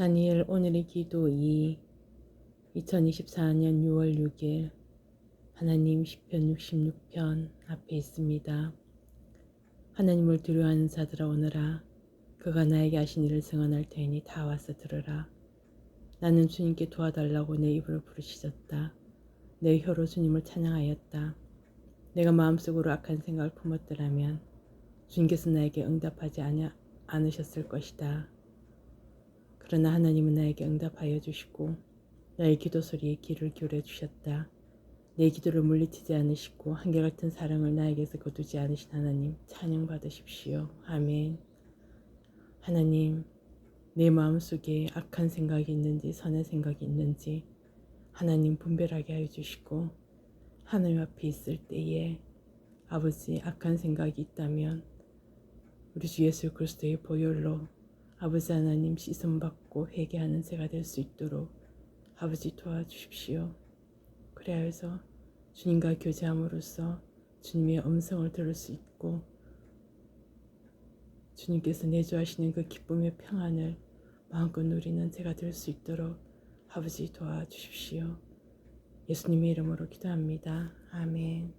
다니엘 오늘의 기도 2 2024년 6월 6일 하나님 10편 66편 앞에 있습니다. 하나님을 두려워하는 자들아 오너라 그가 나에게 하신 일을 증언할 테니 다 와서 들으라. 나는 주님께 도와달라고 내 입을 부르시졌다. 내 혀로 주님을 찬양하였다. 내가 마음속으로 악한 생각을 품었더라면 주님께서 나에게 응답하지 않- 않으셨을 것이다. 그러나 하나님은 나에게 응답하여 주시고 나의 기도 소리에 귀를 기울여 주셨다. 내 기도를 물리치지 않으시고 한결같은 사랑을 나에게서 거두지 않으신 하나님 찬양 받으십시오. 아멘. 하나님, 내 마음속에 악한 생각이 있는지 선의 생각이 있는지 하나님 분별하게 하여 주시고 하나님 앞에 있을 때에 아버지 악한 생각이 있다면 우리 주 예수 그리스도의 보혈로 아버지 하나님 시선 받고 회개하는 새가 될 수 있도록 아버지 도와주십시오. 그래서 주님과 교제함으로써 주님의 음성을 들을 수 있고 주님께서 내주하시는 그 기쁨의 평안을 마음껏 누리는 제가 될 수 있도록 아버지 도와주십시오. 예수님의 이름으로 기도합니다. 아멘.